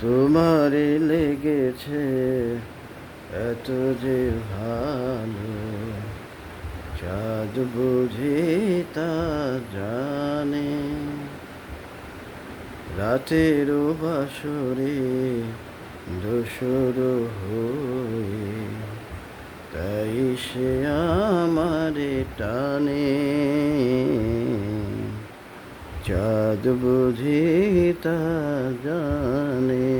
তোমারে লেগেছে এত যে ভালো চাঁদ বুঝে তা জানে। রাতের বাসরে দোসর হয়ে তাই সে আমারে টানে। চাঁদ বুঝি তা জানে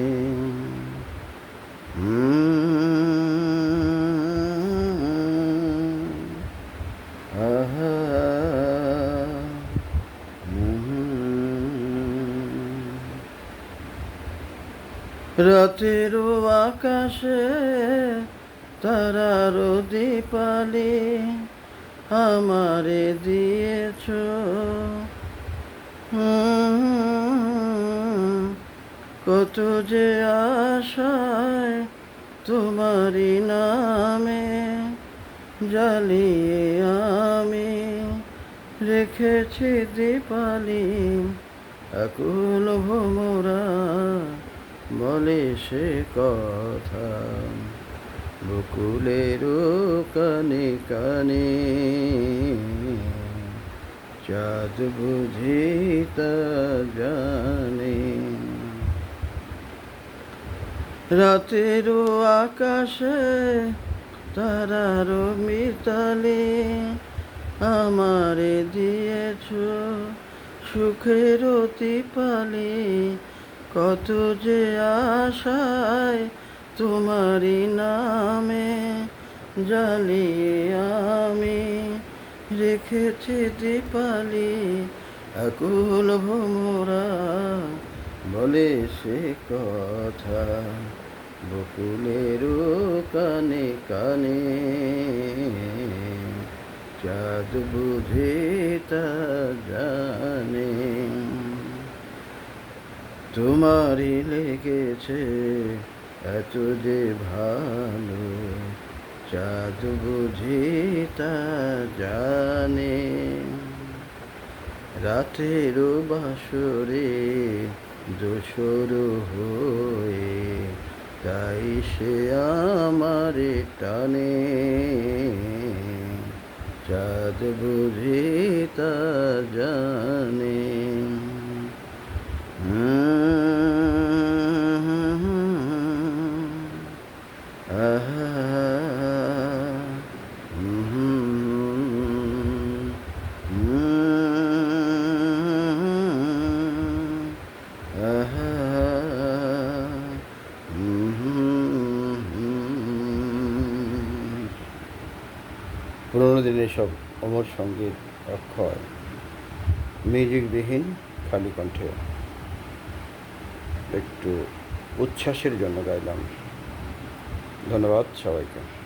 রাতের আকাশে তারার দীপালি আমারে দিয়েছ। কত যে আশায় তোমারই নামে জ্বালিয়ে আমি রেখেছি দীপালি। আকুল ভোমরা বলে সে কথা। বকুলের কানে কানে চাঁদ বুঝি তা জানে। রাতের আকাশে তারার মিতালি আমারে দিয়েছ সুখের পালি কত যে আশায় তোমারি নামে জ্বালিয়ে আমি রেখেছি দীপালি, আকুল ভোমরা বলে সে কথা। বকুলের কানে কানে চাঁদ বুঝে তা জানে। তোমারই লেগেছে এত যে ভালো, চাঁদ বুঝি তা জানে। রাতের বাসরে দোসর হয়ে তাই সে আমার টানে। চাঁদ বুঝি তা জানে। পুরোনো দিনের সব অমর সংগীত অক্ষয় মিউজিকবিহীন খালি কণ্ঠে। একটু উচ্ছ্বাসের জন্য গাইলাম। ধন্যবাদ সবাইকে।